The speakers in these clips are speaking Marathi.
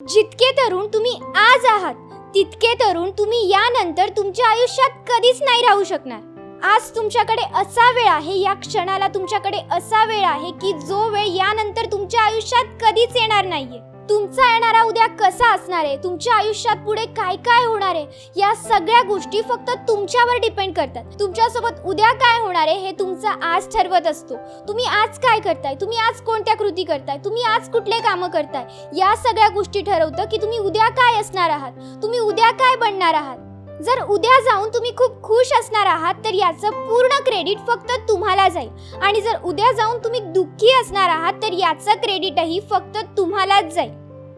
जितके तरुण तुम्ही आज आहात तितके तरुण तुम्ही यानंतर तुमच्या आयुष्यात कधीच नाही राहू शकणार. आज तुमच्याकडे असा वेळ आहे या क्षणाला तुमच्याकडे असा वेळ आहे की जो वेळ यानंतर तुमच्या आयुष्यात कधीच येणार नाहीये. तुमचा येणारा उद्या कसा असणार आहे? तुमच्या आयुष्यात पुढे काय काय होणार आहे? या सगळ्या गोष्टी फक्त तुमच्यावर डिपेंड करतात. तुमच्यासोबत उद्या काय होणार आहे हे तुमचा आज ठरवत असतो. तुम्ही आज काय करताय? तुम्ही आज कोणत्या कृती करताय? तुम्ही आज कुठले कामं करताय? या सगळ्या गोष्टी ठरवतं की तुम्ही उद्या काय असणार आहात? तुम्ही उद्या काय बनणार आहात? जर उद्या जाऊन तुम्ही खूप खुश असणार आहात तर याचं पूर्ण क्रेडिट फक्त तुम्हाला जाईल. आणि जर उद्या जाऊन तुम्ही दुःखी असणार आहात तर याचं क्रेडिटही फक्त तुम्हालाच जाईल.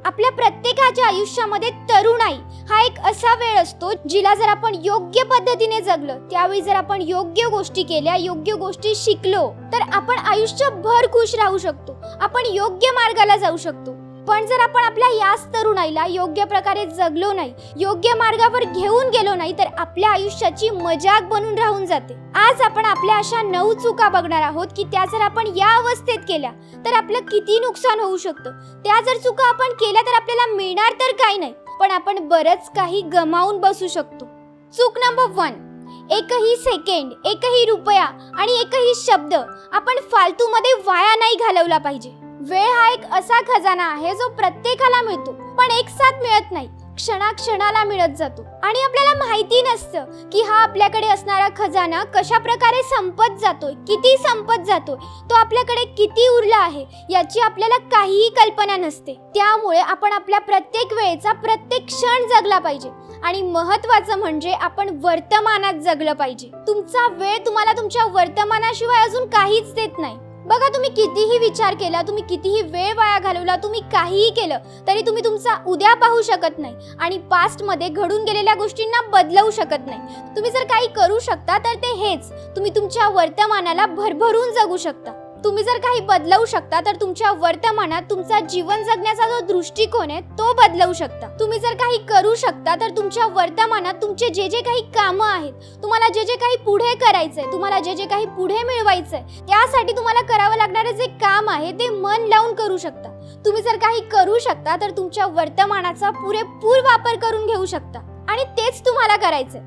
आपल्या प्रत्येकाच्या आयुष्यामध्ये तरुणाई हा एक असा वेळ असतो जिला जर आपण योग्य पद्धतीने जगलं त्यावेळी जर आपण योग्य गोष्टी केल्या योग्य गोष्टी शिकलो तर आपण आयुष्यभर खुश राहू शकतो. आपण योग्य मार्गाला जाऊ शकतो. पण जर आपण आपल्या याच तरुणाईला योग्य प्रकारे जगलो नाही योग्य मार्गावर घेऊन गेलो नाही तर आपल्या आयुष्याची मजाक बनून राहून जाते. आज आपण आपल्या अशा नऊ चुका बघणार आहोत की त्या जर आपण या अवस्थेत केल्या तर आपलं किती नुकसान होऊ शकतं? त्या जर चुका आपण केल्या तर आपल्याला मिळणार तर काही नाही पण आपण बरंच काही गमावून बसू शकतो. चूक नंबर वन एकही सेकंड एकही रुपया आणि एकही शब्द आपण फालतूमध्ये वाया नाही घालवला पाहिजे. वेळ हा एक असा खजाना आहे जो प्रत्येकाला मिळतो पण एक साथ मिळत नाही. क्षणाक्षणाला मिळत जातो. आणि आपल्याला माहिती नसतं की हा आपल्याकडे असणारा खजाना कशा प्रकारे संपत जातोय किती संपत जातोय तो आपल्याकडे किती उरला आहे याची आपल्याला काहीही कल्पना नसते. त्यामुळे आपण आपल्या प्रत्येक वेळेचा प्रत्येक क्षण जगला पाहिजे. आणि महत्वाचं म्हणजे आपण वर्तमानात जगलं पाहिजे. तुमचा वेळ तुम्हाला तुमच्या वर्तमानाशिवाय अजून काहीच देत नाही. बघा तुम्ही कितीही विचार केला तुम्ही कितीही वेळ वाया घालवला तुम्ही काहीही केलं तरी तुम्ही तुमचा उद्या पाहू शकत नाही आणि पास्टमध्ये घडून गेलेल्या गोष्टींना बदलवू शकत नाही. तुम्ही जर काही करू शकता तर ते हेच. तुम्ही तुमच्या वर्तमानाला भरभरून जगू शकता. तुम्ही जर काही बदलवू शकता तर तुमच्या वर्तमानात तुमचा जीवन जगण्याचा जो दृष्टिकोन आहे तो बदलवू शकता. तुम्ही जर काही करू शकता तर तुमच्या वर्तमानात तुमचे जे जे काही कामं आहेत तुम्हाला जे जे काही पुढे करायचंय तुम्हाला जे जे काही पुढे मिळवायचंय त्यासाठी तुम्हाला करावं लागणारं जे काम आहे ते मन लावून करू शकता. तुम्ही जर काही करू शकता तर तुमच्या वर्तमानाचा पुरेपूर वापर करून घेऊ शकता. आणि तेच तुम्हाला करायचंय.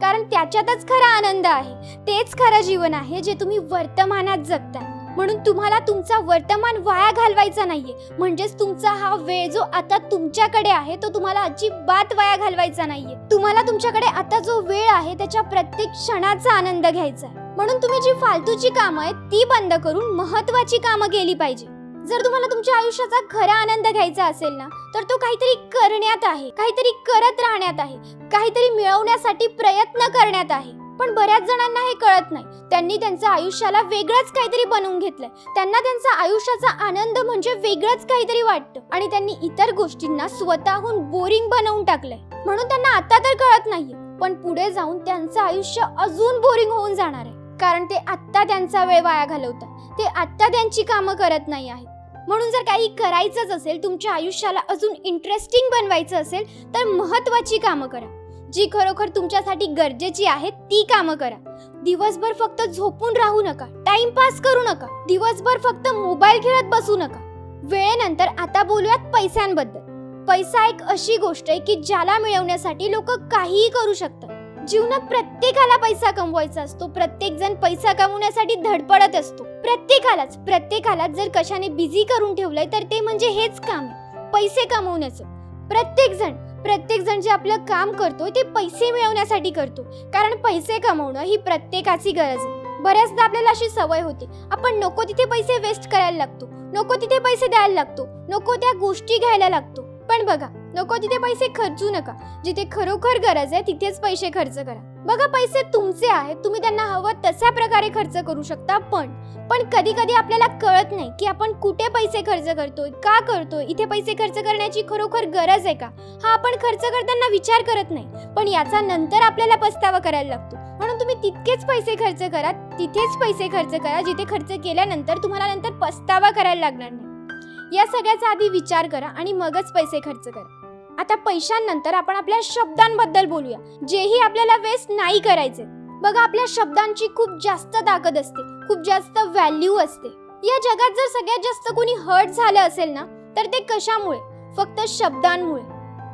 कारण त्याच्यातच खरा आनंद आहे. तेच खरं जीवन आहे जे तुम्ही वर्तमानात जगताय. म्हणून तुम्हाला तुमचा वर्तमान वाया घालवायचा नाहीये. म्हणजेच तुमचा हा वेळ जो आता तुमच्याकडे आहे तो तुम्हाला अजिबात वाया घालवायचा नाहीये. तुम्हाला तुमच्याकडे आता जो वेळ आहे त्याच्या प्रत्येक क्षणाचा आनंद घ्यायचा आहे. म्हणून तुम्ही जी फालतूची कामं आहेत ती बंद करून महत्वाची कामं केली पाहिजे. जर तुम्हाला तुमच्या आयुष्याचा खरा आनंद घ्यायचा असेल ना तर तो काहीतरी करण्यात आहे काहीतरी करत राहण्यात आहे काहीतरी मिळवण्यासाठी प्रयत्न करण्यात आहे. पण बऱ्याच जणांना हे कळत नाही. त्यांनी त्यांच्या आयुष्याला वेगळंच काहीतरी बनवून घेतलंय. त्यांना त्यांचा आयुष्याचा आनंद म्हणजे वेगळंच काहीतरी वाटतं. आणि त्यांनी इतर गोष्टींना स्वतःहून बोरिंग बनवून टाकलंय. म्हणून त्यांना आता तर कळत नाहीये. पण पुढे जाऊन त्यांचं आयुष्य अजून बोरिंग होऊन जाणार आहे. कारण ते आत्ता त्यांचा वेळ वाया घालवतात. ते आत्ता त्यांची कामं करत नाही आहेत. म्हणून जर काही करायचंच असेल तुमच्या आयुष्याला अजून इंटरेस्टिंग बनवायचं असेल तर महत्वाची कामं करा. जी खरोखर तुमच्यासाठी गरजेची आहे ती कामं करा. दिवसभर फक्त झोपून राहू नका टाइमपास करू नका दिवसभर फक्त मोबाईल खेळत बसू नका. वेळेनंतर आता बोलूयात पैशांबद्दल. पैसा एक अशी गोष्ट आहे की ज्याला मिळवण्यासाठी लोक काहीही करू शकतात. जीवनात प्रत्येकाला पैसा कमवायचा असतो प्रत्येक जण पैसा कमवण्यासाठी धडपडत असतो. प्रत्येकालाच प्रत्येकालाच जर कशाने बिझी करून ठेवलंय तर ते म्हणजे हेच काम आहे पैसे कमवण्याचं. प्रत्येक जण प्रत्येक जण जे आपलं काम करतो ते पैसे मिळवण्यासाठी करतो. कारण पैसे कमवणं ही प्रत्येकाची गरज आहे. बऱ्याचदा आपल्याला अशी सवय होते. आपण नको तिथे पैसे वेस्ट करायला लागतो. नको तिथे पैसे द्यायला लागतो. नको त्या गोष्टी घ्यायला लागतो. पण बघा नको तिथे पैसे खर्चू नका. जिथे खरोखर गरज आहे तिथेच पैसे खर्च करा. बघा पैसे तुमचे आहेत. तुम्ही त्यांना हवं तशा प्रकारे खर्च करू शकता पण पण कधी कधी आपल्याला कळत नाही की आपण कुठे पैसे खर्च करतोय का करतोय? इथे पैसे खर्च करण्याची खरोखर गरज आहे का? हा आपण खर्च करताना विचार करत नाही पण याचा नंतर आपल्याला पस्तावा करायला लागतो. म्हणून तुम्ही तितकेच पैसे खर्च करा तिथेच पैसे खर्च करा जिथे खर्च केल्यानंतर तुम्हाला नंतर पस्तावा करायला लागणार नाही. या सगळ्याचा आधी विचार करा आणि मगच पैसे खर्च करा. आता पैशांनंतर आपण आपल्या शब्दांबद्दल बोलूया. जेही आपल्याला वेस्ट नाही करायचे. बघा आपल्या शब्दांची खूप जास्त ताकद असते. खूप जास्त व्हॅल्यू असते. या जगात जर सगळ्यात जास्त कोणी हर्ट झालं असेल ना तर ते कशामुळे? फक्त शब्दांमुळे.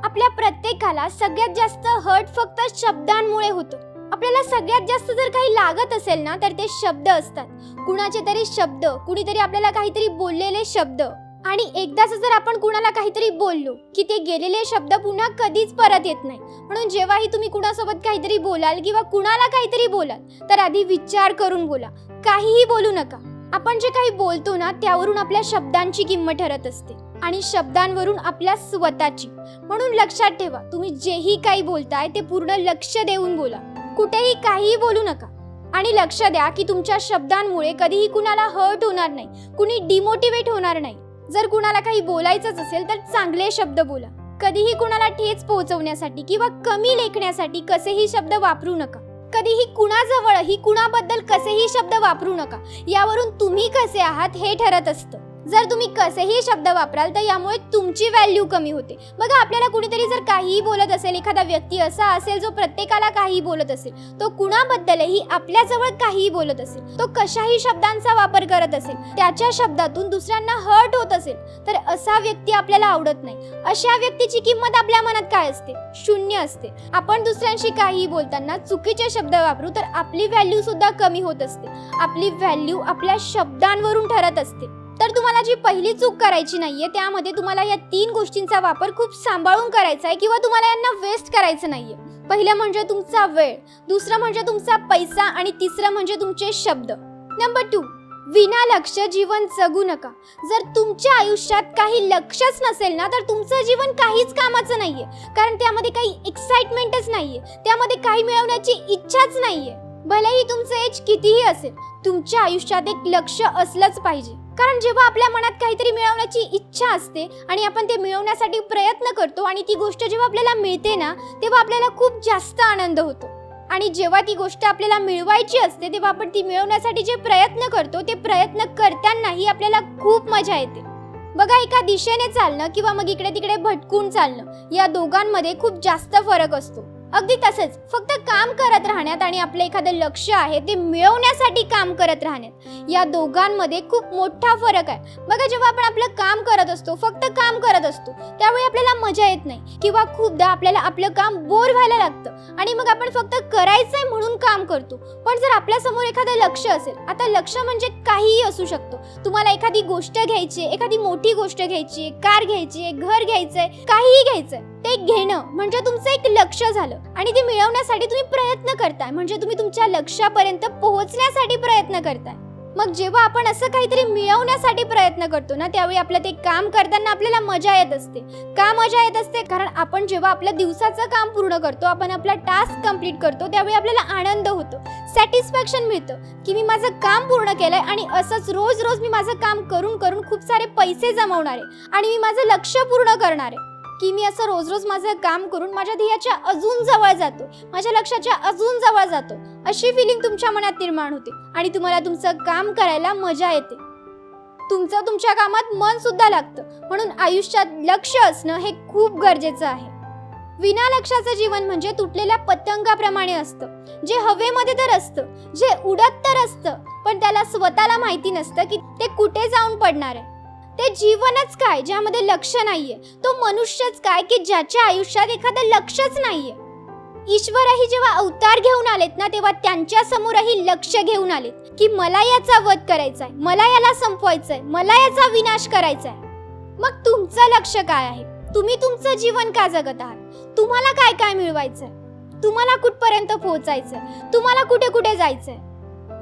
आपल्या प्रत्येकाला सगळ्यात जास्त हर्ट फक्त शब्दांमुळे होतं. आपल्याला सगळ्यात जास्त जर काही लागत असेल ना तर ते शब्द असतात. कुणाचे तरी शब्द कुणीतरी आपल्याला काहीतरी बोललेले शब्द. आणि एकदाच जर आपण कुणाला काहीतरी बोललो की ते गेलेले शब्द पुन्हा कधीच परत येत नाही. म्हणून जेव्हाही तुम्ही कुणासोबत काहीतरी बोलाल किंवा कुणाला काहीतरी बोलाल तर आधी विचार करून बोला. काहीही बोलू नका. आपण जे काही बोलतो ना त्यावरून आपल्या शब्दांची किंमत ठरत असते. आणि शब्दांवरून आपल्या स्वतःची. म्हणून लक्षात ठेवा तुम्ही जेही काही बोलताय ते पूर्ण लक्ष देऊन बोला. कुठेही काहीही बोलू नका. आणि लक्ष द्या की तुमच्या शब्दांमुळे कधीही कुणाला हर्ट होणार नाही. कुणी डिमोटिवेट होणार नाही. जर कुणाला काही बोलायचंच असेल तर चांगले शब्द बोला. कधीही कुणाला ठेच पोहोचवण्यासाठी किंवा कमी लेखण्यासाठी कसेही शब्द वापरू नका. कधीही कुणाजवळही कुणाबद्दल कसेही शब्द वापरू नका. यावरून तुम्ही कसे आहात हे ठरत असतं. जर तुम्ही कसेही शब्द वापराल तर यामुळे तुमची व्हॅल्यू कमी होते. बघा आपल्याला कुणीतरी जर काहीही बोलत असेल एखादा व्यक्ती असा असेल जो प्रत्येकाला काहीही बोलत असेल तो कुणाबद्दलही आपल्याजवळ काहीही बोलत असेल तो कशाही शब्दांचा वापर करत असेल त्याच्या शब्दातून दुसऱ्यांना हर्ट होत असेल तर असा व्यक्ती आपल्याला आवडत नाही. अशा व्यक्तीची किंमत आपल्या मनात काय असते? शून्य असते. आपण दुसऱ्यांशी काहीही बोलताना चुकीचे शब्द वापरू तर आपली व्हॅल्यू सुद्धा कमी होत असते. आपली व्हॅल्यू आपल्या शब्दांवरून ठरत असते. तर तुम्हाला जी पहिली चूक करायची नाहीये त्यामध्ये तुम्हाला या तीन गोष्टींचा वापर खूप सांभाळून करायचा आहे किंवा तुम्हाला यांना वेस्ट करायचं नाहीये. पहिलं म्हणजे तुमचा वेळ दुसरं म्हणजे तुमचा पैसा आणि तिसरं म्हणजे तुमचे शब्द. नंबर टू विना लक्ष जीवन जगू नका. जर तुमच्या आयुष्यात काही लक्षच नसेल ना तर तुमचं जीवन काहीच कामाचं नाहीये. कारण त्यामध्ये काही एक्साइटमेंटच नाहीये. त्यामध्ये काही मिळवण्याची इच्छाच नाहीये. भलेही तुमचं एज कितीही असेल तुमच्या आयुष्यात एक लक्ष असलंच पाहिजे. कारण जेव्हा आपल्या मनात काहीतरी मिळवण्याची इच्छा असते आणि आपण ते मिळवण्यासाठी प्रयत्न करतो आणि ती गोष्ट जेव्हा आपल्याला मिळते ना तेव्हा आपल्याला खूप जास्त आनंद होतो. आणि जेव्हा ती गोष्ट आपल्याला मिळवायची असते तेव्हा आपण ती मिळवण्यासाठी जे प्रयत्न करतो ते प्रयत्न करतानाही आपल्याला खूप मजा येते. बघा एका दिशेने चालणं किंवा मग इकडे तिकडे भटकून चालणं या दोघांमध्ये खूप जास्त फरक असतो. अगदी तसंच. फक्त काम करत राहण्यात आणि आपलं एखादं लक्ष आहे ते मिळवण्यासाठी काम करत राहण्यात. या दोघांमध्ये खूप मोठा फरक आहे. बघा जेव्हा आपण आपलं काम करत असतो फक्त काम करत असतो त्यावेळी आपल्याला मजा येत नाही. किंवा खूपदा आपल्याला आपलं काम बोर व्हायला लागतं. आणि मग आपण फक्त करायचंय म्हणून काम करतो. पण जर आपल्यासमोर एखादं लक्ष असेल आता लक्ष म्हणजे काहीही असू शकतो. तुम्हाला एखादी गोष्ट घ्यायची आहे, एखादी मोठी गोष्ट घ्यायची कार घ्यायची आहे, घर घ्यायचंय काहीही घ्यायचंय ते घेणं म्हणजे तुमचं एक लक्ष झालं. आणि ते मिळवण्यासाठी तुम्ही प्रयत्न करताय. म्हणजे तुम्ही तुमच्या लक्ष्यापर्यंत पोहोचण्यासाठी प्रयत्न करताय. मग जेव्हा आपण असं काहीतरी मिळवण्यासाठी प्रयत्न करतो ना त्यावेळी आपलं ते काम करताना आपल्याला मजा येत असते. का मजा येत असते? कारण आपण जेव्हा आपल्या दिवसाचं काम पूर्ण करतो आपण आपला टास्क कंप्लीट करतो त्यावेळी आपल्याला आनंद होतो. सॅटिस्फॅक्शन मिळतं की मी माझं काम पूर्ण केलंय आणि असंच रोज रोज मी माझं काम करून करून खूप सारे पैसे जमवणार आहे आणि मी माझं लक्ष पूर्ण करणार आहे. की मी असं रोज रोज माझं काम करून माझ्या ध्येयाच्या अजून जवळ जातो. माझ्या लक्षाच्या अजून जवळ जातो. अशी फिलिंग तुमच्या मनात निर्माण होते आणि तुम्हाला तुमचं काम करायला मजा येते. तुमचं तुमच्या कामात मन सुद्धा लागतं. म्हणून आयुष्यात लक्ष असणं हे खूप गरजेचं आहे. विना लक्षाचं जीवन म्हणजे तुटलेल्या पतंगाप्रमाणे असतं. जे हवेमध्ये तर असतं जे उडत तर असतं पण त्याला स्वतःला माहिती नसतं की ते कुठे जाऊन पडणार आहे. ते जीवनच काय ज्यामध्ये लक्ष नाहीये? तो मनुष्यच काय की ज्याच्या आयुष्यात एखादं लक्षच नाहीये? ईश्वरही जेव्हा अवतार घेऊन आलेत ना तेव्हा त्यांच्या समोरही लक्ष घेऊन आलेत की मला याचा वध करायचा आहे मला याला संपवायचंय मला याचा विनाश करायचा आहे मग तुमचं लक्ष काय आहे? तुम्ही तुमचं जीवन का जगत आहात? तुम्हाला काय काय मिळवायचंय? तुम्हाला कुठपर्यंत पोहोचायचंय? तुम्हाला कुठे कुठे जायचंय?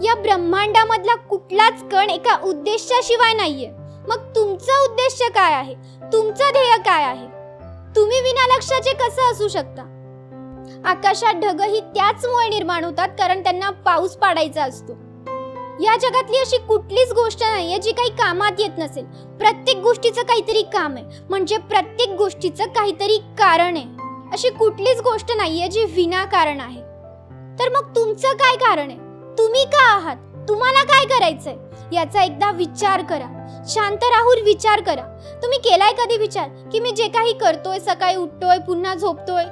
या ब्रह्मांडामधला कुठलाच कण एका उद्देशाशिवाय नाहीये. मग तुमचं उद्देश काय आहे? तुमचं ध्येय काय आहे? तुम्ही विना लक्षाचे कसं असू शकता? आकाशात ढगही त्याचमुळे निर्माण होतात कारण त्यांना पाऊस पाडायचा असतो. या जगातली अशी कुठलीच गोष्ट नाहीये जी काही कामात येत नसेल. प्रत्येक गोष्टीचं काहीतरी काम आहे. म्हणजे प्रत्येक गोष्टीचं काहीतरी कारण आहे. अशी कुठलीच गोष्ट नाहीये जी विनाकारण आहे. तर मग तुमचं काय कारण आहे? तुम्ही का आहात? तुम्हाला काय करायचंय? याचा एकदा विचार करा. शांत राहून विचार करा. तुम्ही केलाय कधी विचार? की मी जे काही करतोय सकाळी उठतोय पुन्हा झोपतोय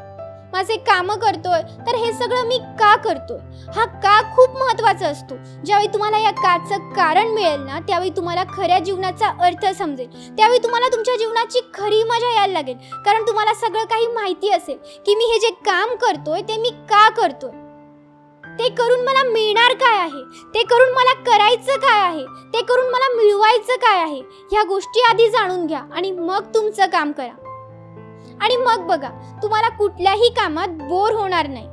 माझे कामं करतोय तर हे सगळं मी का करतोय? हा का खूप महत्त्वाचा असतो. ज्यावेळी तुम्हाला या काचं कारण मिळेल ना त्यावेळी तुम्हाला खऱ्या जीवनाचा अर्थ समजेल. त्यावेळी तुम्हाला तुमच्या जीवनाची खरी मजा यायला लागेल. कारण तुम्हाला सगळं काही माहिती असेल की मी हे जे काम करतोय ते मी का करतोय? ते करून मला मिळणार काय आहे? ते करून मला करायचं काय आहे? ते करून मला मिळवायचं काय आहे? ह्या गोष्टी आधी जाणून घ्या आणि मग तुमचं काम करा. आणि मग बघा तुम्हाला कुठल्याही कामात बोर होणार नाही.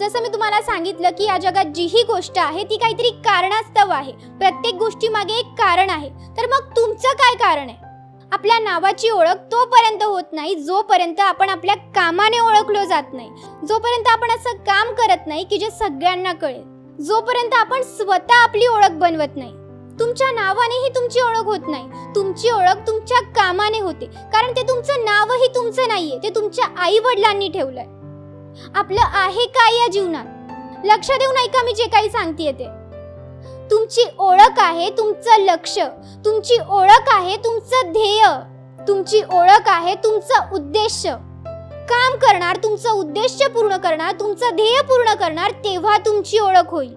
जसं मी तुम्हाला सांगितलं की या जगात जी ही गोष्ट आहे ती काहीतरी कारणास्तव आहे. प्रत्येक गोष्टी मागे एक कारण आहे. तर मग तुमचं काय कारण आहे? आपल्या नावाची ओळख तोपर्यंत होत नाही जोपर्यंत आपण आपल्या कामाने ओळखलो जात नाही जोपर्यंत आपण असं काम करत नाही की जे सगळ्यांना कळेल जोपर्यंत आपण स्वतः आपली ओळख बनवत नाही. तुमच्या नावानेही तुमची ओळख होत नाही. तुमची ओळख तुमच्या कामाने होते कारण ते तुमचं नावही तुमचं नाहीये ते तुमच्या आई वडिलांनी ठेवलंय. आपलं आहे काय या जीवनात? लक्ष देऊन ऐका मी जे काही सांगतेय ते. तुमची ओळख आहे तुमचं लक्ष तुमची ओळख आहे तुमचं ध्येय तुमची ओळख आहे तुमचं उद्देश. काम करणार तुमचं उद्देश पूर्ण करणार तुमचं ध्येय पूर्ण करणार तेव्हा तुमची ओळख होईल.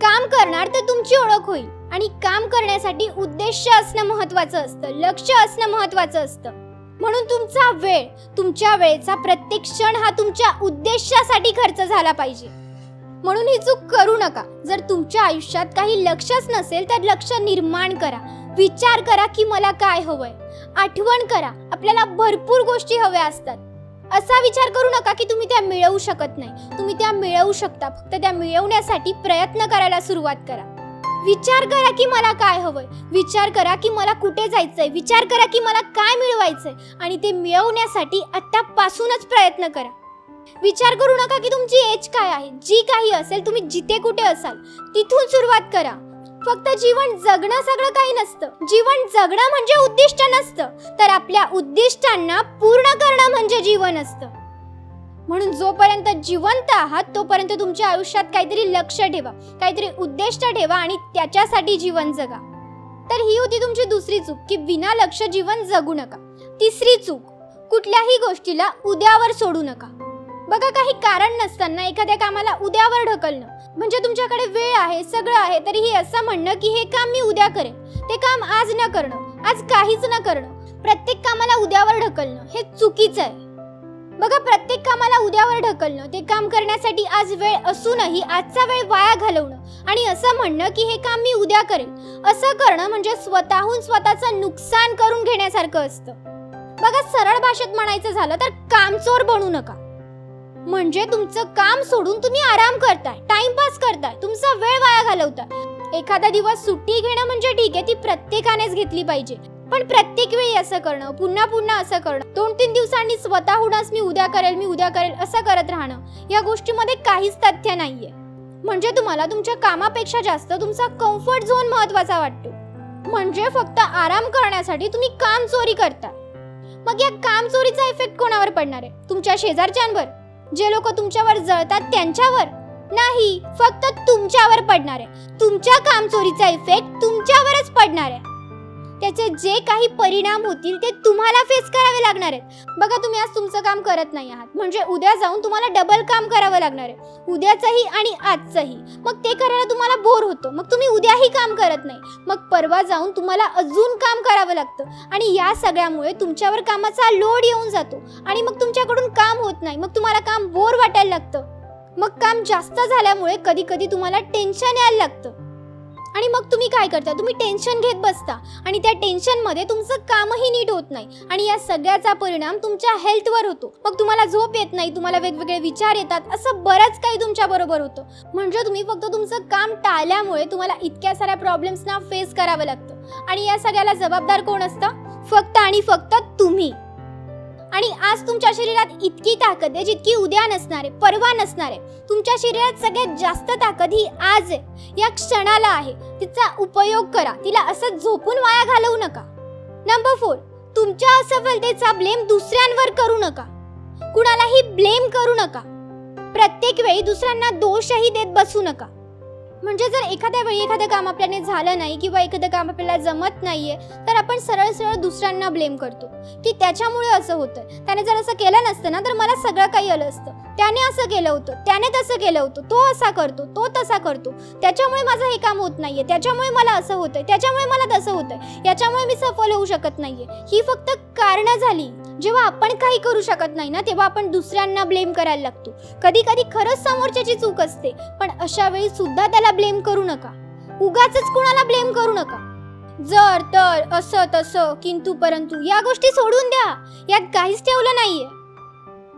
काम करणार तर तुमची ओळख होईल आणि काम करण्यासाठी उद्देश असणं महत्वाचं असतं लक्ष असणं महत्वाचं असतं. म्हणून तुमचा वेळ तुमच्या वेळेचा प्रत्येक क्षण हा तुमच्या उद्देशासाठी खर्च झाला पाहिजे. म्हणून ही चूक करू नका. जर तुमच्या आयुष्यात काही लक्षच नसेल तर लक्ष निर्माण करा. विचार करा की मला काय हवंय. आठवण करा. आपल्याला भरपूर गोष्टी हव्या असतात. असा विचार करू नका की तुम्ही त्या मिळवू शकत नाही. तुम्ही त्या मिळवू शकता. फक्त त्या मिळवण्यासाठी प्रयत्न करायला सुरुवात करा. विचार करा की मला काय हवंय. विचार करा की मला कुठे जायचंय. विचार करा की मला काय मिळवायचंय. आणि ते मिळवण्यासाठी आत्तापासूनच प्रयत्न करा. विचार करू नका की तुमची एज काय आहे. जी काही असेल तुम्ही जिथे कुठे असाल तिथून सुरुवात करा. फक्त जीवन जगणं सगळं काही नसतं. जीवन जगणं म्हणजे उद्दिष्ट नसतं. तर आपल्या उद्दिष्टांना पूर्ण करणं म्हणजे जीवन असतं. म्हणून जोपर्यंत जिवंत आहात तोपर्यंत तुमच्या आयुष्यात काहीतरी लक्ष ठेवा. काहीतरी उद्दिष्ट ठेवा आणि त्याच्यासाठी जीवन जगा. तर ही होती तुमची दुसरी चूक की विना लक्ष जीवन जगू नका. तिसरी चूक कुठल्याही गोष्टीला उद्यावर सोडू नका. बघा काही कारण नसताना एखाद्या कामाला उद्यावर ढकलणं. म्हणजे तुमच्याकडे वेळ आहे सगळं आहे तरीही असं म्हणणं की हे काम मी उद्या करेन. ते काम आज न करणं आज काहीच न करणं. प्रत्येक कामाला उद्यावर ढकलणं हे चुकीचं आहे. बघा प्रत्येक कामाला उद्यावर ढकलणं ते काम करण्यासाठी आज वेळ असूनही आजचा वेळ वाया घालवणं आणि असं म्हणणं की हे काम मी उद्या करेन. असं करणं म्हणजे स्वतःहून स्वतःचं नुकसान करून घेण्यासारखं असतं. बघा सरळ भाषेत म्हणायचं झालं तर कामचोर बनू नका. म्हणजे तुमचं काम सोडून तुम्ही आराम करताय टाइमपास करताय तुमचा वेळ वाया घालवताय. एखादा दिवस सुट्टी घेणं म्हणजे ठीक आहे ती प्रत्येकानेच घेतली पाहिजे. पण प्रत्येक वेळी असं करणं पुन्हा पुन्हा असं करणं दोन तीन दिवसांनी स्वतःहूनच मी उद्या करेल मी उद्या करेल असं करत राहणं या गोष्टीमध्ये काहीच तथ्य नाहीये. म्हणजे तुम्हाला तुमच्या कामापेक्षा जास्त तुमचा कम्फर्ट झोन महत्त्वाचा वाटतो. म्हणजे फक्त आराम करण्यासाठी तुम्ही काम चोरी करता मग या काम चोरीचा इफेक्ट कोणावर पडणार आहे? तुमच्या शेजारच्यांवर? जे लोक तुमच्यावर जळतात त्यांच्यावर. नाही फक्त तुमच्यावर पडणार. आहे तुमच्या कामचोरीचा इफेक्ट तुमच्यावरच पडणार. आहे त्याचे जे काही परिणाम होतील ते तुम्हाला फेस करावे लागणार आहेत. बघा तुम्ही आज तुमचं काम करत नाही आहात. म्हणजे उद्या जाऊन तुम्हाला डबल काम करावं लागणार आहे. उद्याचंही आणि आजचंही. मग ते करायला तुम्हाला बोर होतं. मग तुम्ही उद्याही काम करत नाही. मग परवा जाऊन तुम्हाला अजून काम करावं लागतं. आणि या सगळ्यामुळे तुमच्यावर कामाचा लोड येऊन जातो. आणि मग तुमच्याकडून काम होत नाही. मग तुम्हाला काम बोर वाटायला लागतं. मग काम जास्त झाल्यामुळे कधी कधी तुम्हाला टेन्शन यायला लागतं. आणि मग तुम्ही काय करता? तुम्ही टेन्शन घेत बसता. आणि त्या टेन्शनमध्ये तुमचं कामही नीट होत नाही. आणि या सगळ्याचा परिणाम तुमच्या हेल्थवर होतो. मग तुम्हाला झोप येत नाही तुम्हाला वेगवेगळे विचार येतात. असं बरंच काही तुमच्या बरोबर होतं. म्हणजे तुम्ही फक्त तुमचं काम टाळल्यामुळे तुम्हाला इतक्या साऱ्या प्रॉब्लेम्सना फेस करावं लागतं. आणि या सगळ्याला जबाबदार कोण असतं? फक्त आणि फक्त तुम्ही. आणि आज तुमच्या शरीरात इतकी ताकद आहे जितकी उद्या नसणार आहे परवा नसणार आहे. तुमच्या शरीरात सगळ्यात जास्त ताकद ही आज आहे. या क्षणाला आहे. तिचा उपयोग करा. तिला असं झोपून वाया घालवू नका. नंबर फोर तुमच्या असफलतेचा ब्लेम दुसऱ्यांवर करू नका. कुणालाही ब्लेम करू नका. प्रत्येक वेळी दुसऱ्यांना दोषही देत बसू नका. म्हणजे जर एखाद्या वेळी एखादं काम आपल्याने झालं नाही किंवा एखादं काम आपल्याला जमत नाही आहे तर आपण सरळ सरळ दुसऱ्यांना ब्लेम करतो. की त्याच्यामुळे असं होतं त्याने जर असं केलं नसतं ना तर मला सगळं काही आलं असतं. त्याने असं केलं होतं त्याने तसं केलं होतं तो असा करतो तो तसा करतो. त्याच्यामुळे माझं हे काम होत नाही आहे त्याच्यामुळे मला असं होतं आहे त्याच्यामुळे मला तसं होतं आहे याच्यामुळे मी सफल होऊ शकत नाही आहे ही फक्त कारणं झाली. जेव्हा आपण काही करू शकत नाही ना तेव्हा आपण दुसऱ्यांना ब्लेम करायला लागतो. कधी कधी खरंच समोरच्याची चूक असते. पण अशा वेळी सुद्धा त्याला ब्लेम करू नका. उगाच कुणाला ब्लेम करू नका. जर तर असं तसं किंतु परंतु या गोष्टी सोडून द्या. यात काहीच ठेवलं नाहीये.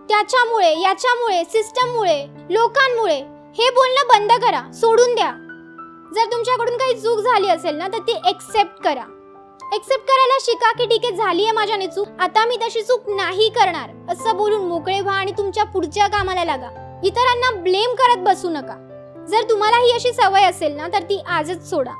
त्याच्यामुळे याच्यामुळे सिस्टममुळे लोकांमुळे हे बोलणं बंद करा. सोडून द्या. जर तुमच्याकडून काही चूक झाली असेल ना तर ती एक्सेप्ट करा. एक्सेप्ट करायला शिका की ठीक आहे झाली आहे माझ्याने चूक. आता मी तशी चूक नाही करणार. असं बोलून मोकळे व्हा आणि तुमच्या पुढच्या कामाला लागा. इतरांना ब्लेम करत बसू नका. जर तुम्हाला ही अशी सवय असेल ना तर ती आजच सोडा.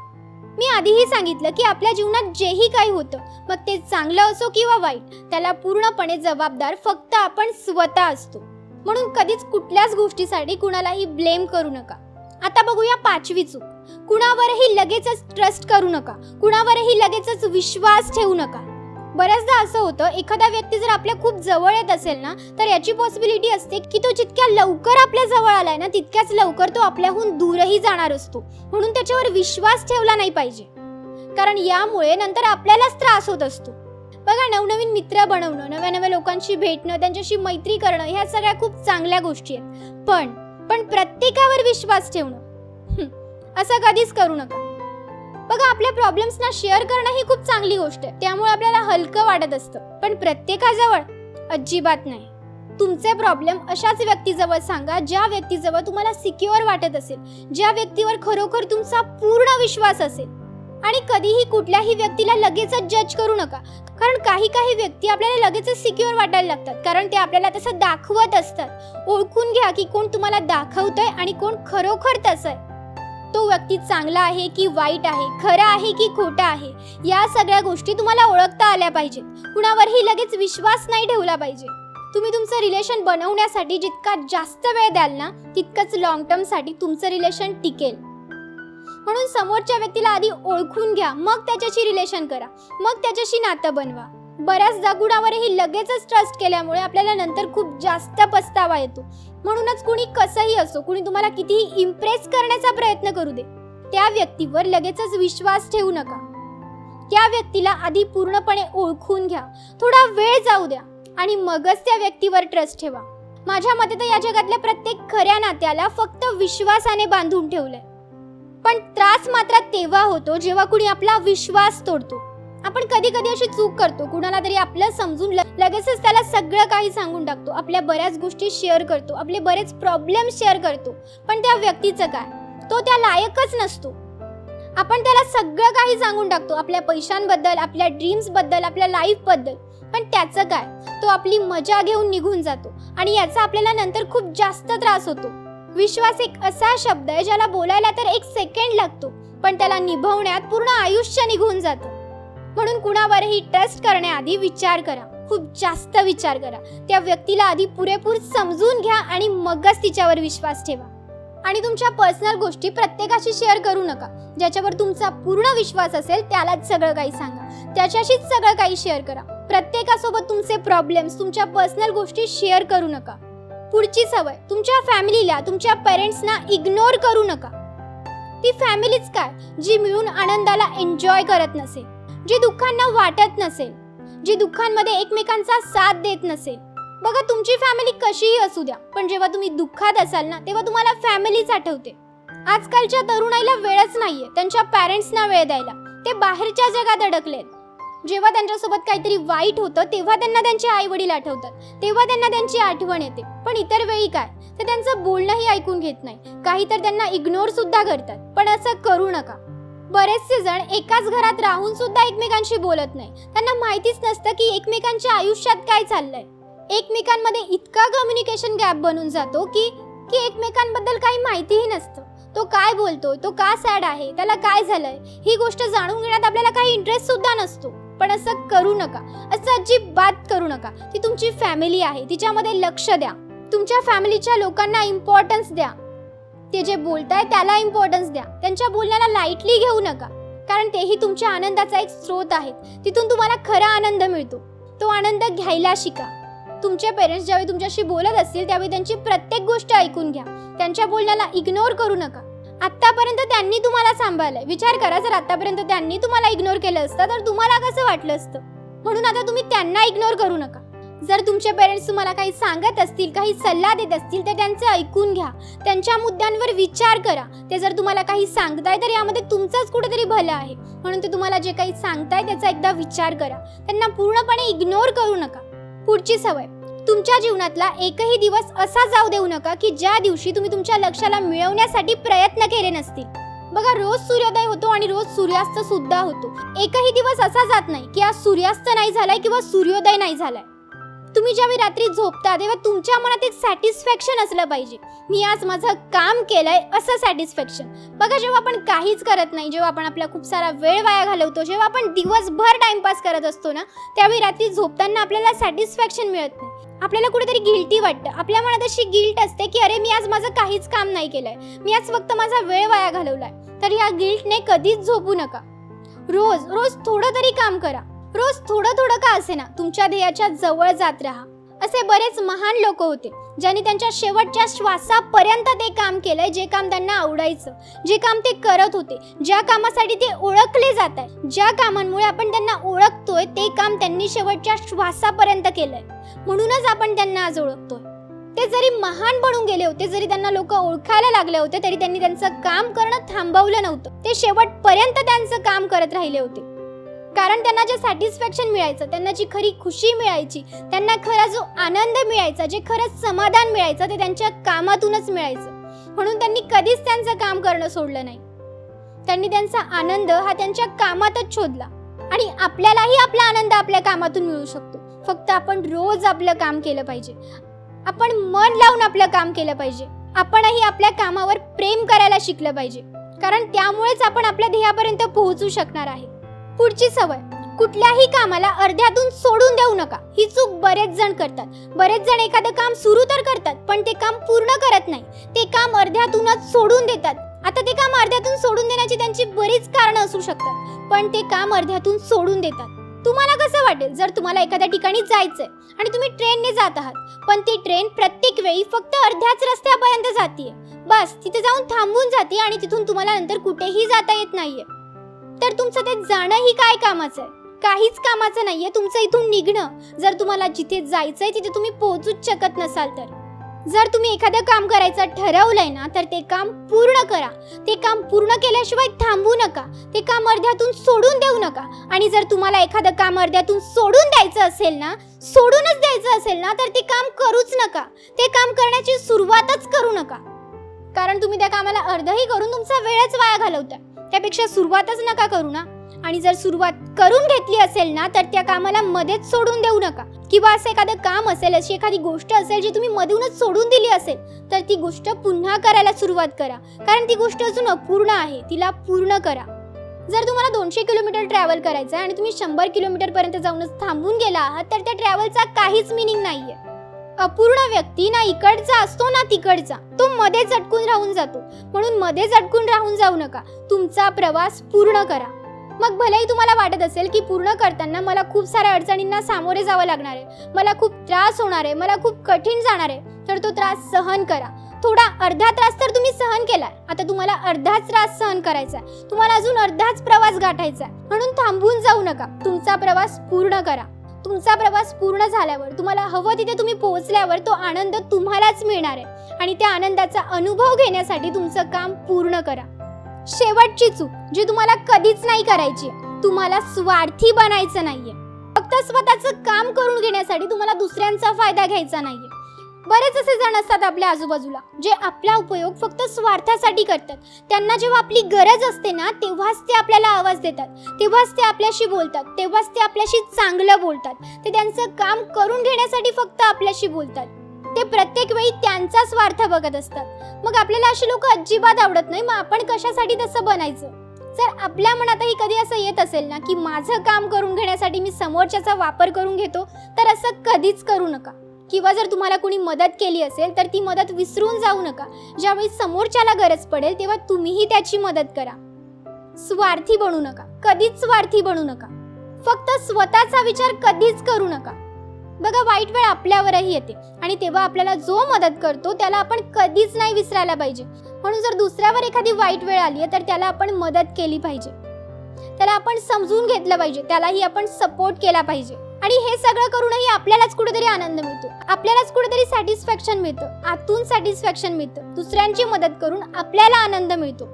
मी आधीही सांगितलं की आपल्या जीवनात जेही काही होतं मग ते चांगलं असो किंवा वाईट त्याला पूर्णपणे जबाबदार फक्त आपण स्वतः असतो. म्हणून कधीच कुठल्याच गोष्टीसाठी कुणालाही ब्लेम करू नका. आता बघूया पाचवी चूक. कुणावरही लगेचच ट्रस्ट करू नका. कुणावरही लगेचच विश्वास ठेवू नका. बऱ्याचदा असं होतं एखादा व्यक्ती जर आपल्या खूप जवळ येत असेल ना तर याची पॉसिबिलिटी असते की तो जितक्या लवकर आपल्या जवळ आलाय ना तितक्याच लवकर तो आपल्याहून दूरही जाणार असतो. म्हणून त्याच्यावर विश्वास ठेवला नाही पाहिजे. कारण यामुळे नंतर आपल्यालाच त्रास होत असतो. बघा नवनवीन मित्र बनवणं नव्या नव्या लोकांशी भेटणं त्यांच्याशी मैत्री करणं ह्या सगळ्या खूप चांगल्या गोष्टी आहेत. पण पण प्रत्येकावर विश्वास ठेवणं असं कधीच करू नका. बघा आपल्या प्रॉब्लेम्सना शेअर करणं ही खूप चांगली गोष्ट आहे. त्यामुळे आपल्याला हलकं वाटत असतं. पण प्रत्येकाजवळ अजिबात नाही. तुमचे प्रॉब्लेम अशाच व्यक्तीजवळ सांगा ज्या व्यक्तीजवळ तुम्हाला सिक्युअर वाटत असेल ज्या व्यक्तीवर खरोखर तुमचा पूर्ण विश्वास असेल. आणि कधीही कुठल्याही व्यक्तीला लगेचच जज करू नका. कारण काही काही व्यक्ती आपल्याला लगेचच सिक्युअर वाटायला लागतात. कारण ते आपल्याला तसं दाखवत असतात. ओळखून घ्या की कोण तुम्हाला दाखवतंय आणि कोण खरोखर तसं आहे तो व्यक्ती चांगला आहे की वाईट आहे खरं आहे की खोटा आहे या सगळ्या गोष्टी तुम्हाला ओळखता आल्या पाहिजेत. कुणावरही लगेच विश्वास नाही ठेवला पाहिजे. तुम्ही तुमचं रिलेशन बनवण्यासाठी जितका जास्त वेळ द्याल ना तितकंच लॉंग टर्मसाठी तुमचं रिलेशन टिकेल. म्हणून समोरच्या व्यक्तीला आधी ओळखून घ्या मग त्याच्याशी रिलेशन करा मग त्याच्याशी नातं बनवा. बऱ्याचदा दगुडावरही लगेचच ट्रस्ट केल्यामुळे आपल्याला नंतर खूप जास्त पस्तावा येतो. म्हणूनच कुणी कसंही असो कुणी तुम्हाला कितीही इम्प्रेस करण्याचा प्रयत्न करू दे त्या व्यक्तीवर लगेचच विश्वास ठेवू नका. त्या व्यक्तीला आधी पूर्णपणे ओळखून घ्या थोडा वेळ जाऊ द्या आणि मगच त्या व्यक्तीवर ट्रस्ट ठेवा. माझ्या मते तर या जगातल्या प्रत्येक खऱ्या नात्याला फक्त विश्वासाने बांधून ठेवलंय. पण त्रास मात्र तेव्हा होतो जेव्हा कुणी आपला विश्वास तोडतो. आपण कधी कधी अशी चूक करतो कुणाला तरी आपलं समजून लगेचच त्याला सगळं काही सांगून टाकतो. आपल्या बऱ्याच गोष्टी शेअर करतो आपले बरेच प्रॉब्लेम शेअर करतो. पण त्या व्यक्तीचं काय? तो त्या लायकच नसतो. आपण त्याला सगळं काही सांगून टाकतो आपल्या पैशांबद्दल आपल्या ड्रीम्सबद्दल आपल्या लाईफबद्दल पण त्याचं काय? तो आपली मजा घेऊन निघून जातो आणि याचा आपल्याला नंतर खूप जास्त त्रास होतो. विश्वास एक असा शब्द आहे ज्याला बोलायला तर एक सेकंड लागतो पण त्याला निभवण्यात पूर्ण आयुष्य निघून जातं. म्हणून कुणावरही ट्रस्ट करण्याआधी विचार करा. खूप जास्त विचार करा. त्या व्यक्तीला आधी पुरेपूर समजून घ्या आणि मगच तिच्यावर विश्वास ठेवा. आणि तुमच्या पर्सनल गोष्टी प्रत्येकाशी शेअर करू नका. ज्याच्यावर तुमचा पूर्ण विश्वास असेल त्यालाच सगळं काही सांगा. त्याच्याशीच सगळं काही शेअर करा. प्रत्येकासोबत तुमचे प्रॉब्लेम्स तुमच्या पर्सनल गोष्टी शेअर करू नका. पुढची सवय तुमच्या फॅमिलीला तुमच्या पेरेंट्सना इग्नोर करू नका. ती फॅमिलीच काय? जी मिळून आनंदाला एन्जॉय करत नसेल. जी दुःखांना वाटत नसेल जी दुःखांमध्ये एकमेकांचा साथ देत नसेल. बघा तुमची फॅमिली कशीही असू द्या पण जेव्हा तुम्ही दुःखात असाल ना तेव्हा तुम्हाला फॅमिलीच आठवते. आजकालच्या तरुणाईला वेळच नाहीये त्यांच्या पॅरेंट्सना वेळ द्यायला. ते बाहेरच्या जगात अडकलेत. जेव्हा त्यांच्यासोबत काहीतरी वाईट होतं तेव्हा त्यांना त्यांचे आई वडील आठवतात. तेव्हा त्यांना त्यांची आठवण येते. पण इतर वेळी काय? ते त्यांचं बोलणंही ऐकून घेत नाही. काही तर त्यांना इग्नोर सुद्धा करतात. पण असं करू नका. बरेचसे जण एकाच घरात राहून सुद्धा एकमेकांशी बोलत नाही. त्यांना माहितीच नसतं की एकमेकांच्या आयुष्यात काय चाललंय. एकमेकांमध्ये इतका कम्युनिकेशन गॅप बनून जातो की की एकमेकांबद्दल काही माहितीही नसतं. तो काय बोलतोय? तो का सॅड आहे? त्याला काय झालंय? ही गोष्ट जाणून घेण्यात आपल्याला काही इंटरेस्ट सुद्धा नसतो. पण असं करू नका. असं अजिबात करू नका. ती तुमची फॅमिली आहे. तिच्यामध्ये लक्ष द्या. तुमच्या फॅमिलीच्या लोकांना इम्पॉर्टन्स द्या. ते जे बोलताय त्याला इम्पॉर्टन्स द्या. त्यांच्या बोलण्याला लाईटली घेऊ नका. कारण तेही तुमच्या आनंदाचा एक स्रोत आहेत. तिथून तुम्हाला खरा आनंद मिळतो. तो आनंद घ्यायला शिका. तुमचे पेरेंट्स ज्यावेळी तुमच्याशी बोलत असतील त्यावेळी त्यांची प्रत्येक गोष्ट ऐकून घ्या. त्यांच्या बोलण्याला इग्नोर करू नका. आत्तापर्यंत त्यांनी तुम्हाला सांभाळलंय. विचार करा जर आत्तापर्यंत त्यांनी तुम्हाला इग्नोर केलं असतं तर तुम्हाला कसं वाटलं असतं? म्हणून आता तुम्ही त्यांना इग्नोर करू नका. जर तुमचे पेरेंट्स तुम्हाला काही सांगत असतील काही सल्ला देत असतील तर त्यांचं ऐकून घ्या. त्यांच्या मुद्द्यांवर विचार करा. ते जर तुम्हाला काही सांगताय तर यामध्ये तुमचंच कुठेतरी भलं आहे. म्हणून ते तुम्हाला जे काही सांगताय त्याचा एकदा विचार करा. त्यांना पूर्णपणे इग्नोर करू नका. पुढची सवय. तुमच्या जीवनातला एकही दिवस असा जाऊ देऊ नका की ज्या दिवशी तुम्ही तुमच्या लक्षाला मिळवण्यासाठी प्रयत्न केले नसतील. बघा रोज सूर्योदय होतो आणि रोज सूर्यास्त सुद्धा होतो. एकही दिवस असा जात नाही की आज सूर्यास्त नाही झालाय किंवा सूर्योदय नाही झालाय. तुम्ही ज्यावेळी रात्री झोपता तेव्हा तुमच्या मनात एक सॅटिस्फॅक्शन असलं पाहिजे. मी आज माझं काम केलंय असं सॅटिस्फॅक्शन बघा जेव्हा आपण काहीच करत नाही जेव्हा आपण आपला खूप सारा वेळ वाया घालवतो जेव्हा आपण दिवसभर टाइमपास करत असतो ना त्यावेळी रात्री झोपताना आपल्याला सॅटिस्फॅक्शन मिळत नाही. आपल्याला कुठेतरी गिल्टी वाटतं. आपल्या मनात अशी गिल्ट असते की अरे मी आज माझं काहीच काम नाही केलंय. मी आज फक्त माझा वेळ वाया घालवलाय. तर या गिल्टने कधीच झोपू नका. रोज रोज थोडं तरी काम करा. रोज थोडं थोडं का असे ना तुमच्या ध्येयाच्या जवळ जात राहा. असे बरेच महान लोक होते ज्यांनी त्यांच्या शेवटच्या श्वासापर्यंत ते काम केलंय जे काम त्यांना आवडायचं. जे काम ते करत होते ज्या कामासाठी ते ओळखले जात आहे ज्या कामांमुळे आपण त्यांना ओळखतोय ते काम त्यांनी शेवटच्या श्वासापर्यंत केलंय. म्हणूनच आपण त्यांना आज ओळखतोय. ते जरी महान बनून गेले होते जरी त्यांना लोक ओळखायला लागले होते तरी त्यांनी त्यांचं काम करणं थांबवलं नव्हतं. ते शेवटपर्यंत त्यांचं काम करत राहिले होते. कारण त्यांना जे सॅटिस्फॅक्शन मिळायचं त्यांना जी खरी खुशी मिळायची त्यांना खरा जो आनंद मिळायचा जे खरंच समाधान मिळायचं ते त्यांच्या कामातूनच मिळायचं. म्हणून त्यांनी कधीच त्यांचं काम करणं सोडलं नाही. त्यांनी त्यांचा आनंद हा त्यांच्या कामातच शोधला. आणि आपल्यालाही आपला आनंद आपल्या कामातून मिळू शकतो. फक्त आपण रोज आपलं काम केलं पाहिजे. आपण मन लावून आपलं काम केलं पाहिजे. आपणही आपल्या कामावर प्रेम करायला शिकलं पाहिजे. कारण त्यामुळेच आपण आपल्या ध्येयापर्यंत पोहोचू शकणार आहे. पुढची सवय. कुठल्याही कामाला अर्ध्यातून सोडून देऊ नका. ही चूक बरेच जण करतात. बरेच जण एखादं काम सुरू तर करतात पण ते काम पूर्ण करत नाही. ते काम अर्ध्यातूनच सोडून देतात. आता ते काम अर्ध्यातून सोडून देण्याची त्यांची बरीच कारणं असू शकतात पण ते काम अर्ध्यातून सोडून देतात. तुम्हाला कसं वाटेल? जर तुम्हाला एखाद्या ठिकाणी जायचंय आणि तुम्ही ट्रेनने जात आहात पण ती ट्रेन प्रत्येक वेळी फक्त अर्ध्याच रस्त्यापर्यंत जाते बस तिथे जाऊन थांबून जाते आणि तिथून तुम्हाला नंतर कुठेही जाता येत नाहीये. तर तुमचं ते जाणं ही काय कामाचं आहे? काहीच कामाचं नाहीये तुमचं इथून निघणं. जर तुम्हाला जिथे जायचंय तिथे तुम्ही पोहोचूच शकत नसाल तर. जर तुम्ही एखादं काम करायचं ठरवलंय ना तर ते काम पूर्ण करा. ते काम पूर्ण केल्याशिवाय थांबू नका. ते काम अर्ध्यातून सोडून देऊ नका. आणि जर तुम्हाला एखादं काम अर्ध्यातून सोडून द्यायचं असेल ना सोडूनच द्यायचं असेल ना तर ते काम करूच नका. ते काम करण्याची सुरुवातच करू नका. कारण तुम्ही त्या कामाला अर्धही करून तुमचा वेळच वाया घालवता. त्यापेक्षा सुरुवातच नका करू ना. आणि जर सुरुवात करून घेतली असेल ना तर त्या कामाला मध्येच सोडून देऊ नका. किंवा असं एखादं काम असेल अशी एखादी गोष्ट असेल जी तुम्ही मधूनच सोडून दिली असेल तर ती गोष्ट पुन्हा करायला सुरुवात करा. कारण ती गोष्ट अजून अपूर्ण आहे तिला पूर्ण करा. जर तुम्हाला दोनशे किलोमीटर ट्रॅव्हल करायचं आहे आणि तुम्ही शंभर किलोमीटर पर्यंत जाऊनच थांबून गेला आहात तर त्या ट्रॅव्हलचा काहीच मिनिंग नाहीये. अपूर्ण व्यक्ती ना इकडचा असतो ना तिकडचा. तो मध्येच अटकून राहून जातो. म्हणून मध्ये अटकून राहून जाऊ नका. तुमचा प्रवास पूर्ण करा. मग भलेही तुम्हाला वाटत असेल की पूर्ण करताना मला खूप साऱ्या अडचणींना सामोरे जावं लागणार आहे. मला खूप त्रास होणार आहे. मला खूप कठीण जाणार आहे. तर तो त्रास सहन करा. थोडा अर्धा त्रास तर तुम्ही सहन केला आता तुम्हाला अर्धाच त्रास सहन करायचा आहे. तुम्हाला अजून अर्धाच प्रवास गाठायचा आहे. म्हणून थांबून जाऊ नका. तुमचा प्रवास पूर्ण करा. तुमचा प्रवास पूर्ण झाल्यावर तुम्हाला हवं तिथे तुम्ही पोहोचल्यावर तो आनंद तुम्हालाच मिळणार आहे. आणि त्या आनंदाचा अनुभव घेण्यासाठी तुमचं काम पूर्ण करा. शेवटची चूक जी तुम्हाला कधीच नाही करायची आहे. तुम्हाला स्वार्थी बनायचं नाहीये. फक्त स्वतःचं काम करून घेण्यासाठी तुम्हाला दुसऱ्यांचा फायदा घ्यायचा नाहीये. बरेच असे जण असतात आपल्या आजूबाजूला जे आपला उपयोग फक्त स्वार्थासाठी करतात. त्यांना जेव्हा आपली गरज असते ना तेव्हाच ते आपल्याला आवाज देतात. तेव्हाच ते आपल्याशी बोलतात. तेव्हाच ते आपल्याशी चांगलं बोलतात. ते त्यांचं काम करून घेण्यासाठी फक्त आपल्याशी बोलतात. ते प्रत्येक वेळी त्यांचा स्वार्थ बघत असतात. मग आपल्याला अशी लोक अजिबात आवडत नाही. मग आपण कशासाठी तसं बनायचं? जर आपल्या मनातही कधी असं येत असेल ना की माझं काम करून घेण्यासाठी मी समोरच्याचा वापर करून घेतो तर असं कधीच करू नका. किंवा जर तुम्हाला कोणी मदत केली असेल तर ती मदत विसरून जाऊ नका. ज्यावेळी समोरच्याला गरज पडेल तेव्हा तुम्हीही त्याची मदत करा. स्वार्थी बनू नका. कधीच स्वार्थी बनू नका. फक्त स्वतःचा विचार कधीच करू नका. बघा वाईट वेळ आपल्यावरही येते. आणि तेव्हा आपल्याला जो मदत करतो त्याला आपण कधीच नाही विसरायला पाहिजे. म्हणून जर दुसऱ्यावर एखादी वाईट वेळ आली आहे तर त्याला आपण मदत केली पाहिजे. त्याला आपण समजून घेतलं पाहिजे. त्यालाही आपण सपोर्ट केला पाहिजे. आणि हे सगळं करूनही आपल्यालाच कुठेतरी आनंद मिळतो. आपल्यालाच कुठेतरी सॅटिस्फॅक्शन मिळतं. आतून सॅटिस्फॅक्शन मिळतं. दुसऱ्यांची मदत करून आपल्याला आनंद मिळतो.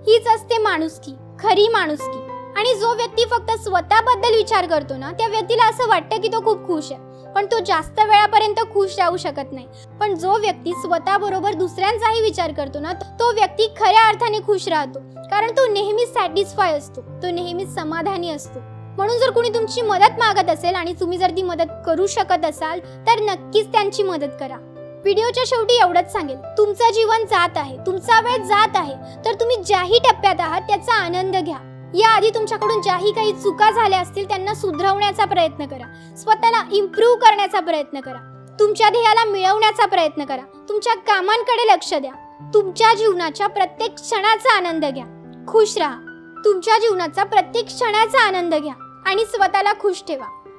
हीच असते माणुसकी खरी माणुसकी. आणि जो व्यक्ती फक्त स्वतःबद्दल विचार करतो ना त्या व्यक्तीला असं वाटतं की तो खूप खुश आहे. पण तो जास्त वेळापर्यंत खुश राहू शकत नाही. पण जो व्यक्ती स्वतःबरोबर दुसऱ्यांचाही विचार करतो ना तो व्यक्ती खऱ्या अर्थाने खुश राहतो. कारण तो नेहमी सॅटिस्फाय असतो. तो नेहमी समाधानी असतो. म्हणून जर कोणी तुमची मदत मागत असेल आणि तुम्ही जर ती मदत करू शकत असाल तर नक्कीच त्यांची मदत करा. व्हिडिओच्या शेवटी एवढंच सांगेल तुमचं जीवन जात आहे. तुमचा वेळ जात आहे. तर तुम्ही ज्याही टप्प्यात आहात त्याचा आनंद घ्या. याआधी तुमच्याकडून ज्याही काही चुका झाल्या असतील त्यांना सुधरवण्याचा प्रयत्न करा. स्वतःला इम्प्रूव्ह करण्याचा प्रयत्न करा. तुमच्या ध्येयाला मिळवण्याचा प्रयत्न करा. तुमच्या कामांकडे लक्ष द्या. तुमच्या जीवनाच्या प्रत्येक क्षणाचा आनंद घ्या. खुश राहा. तुमच्या जीवनाचा प्रत्येक क्षणाचा आनंद घ्या. आणि स्वतःला खुश ठेवा.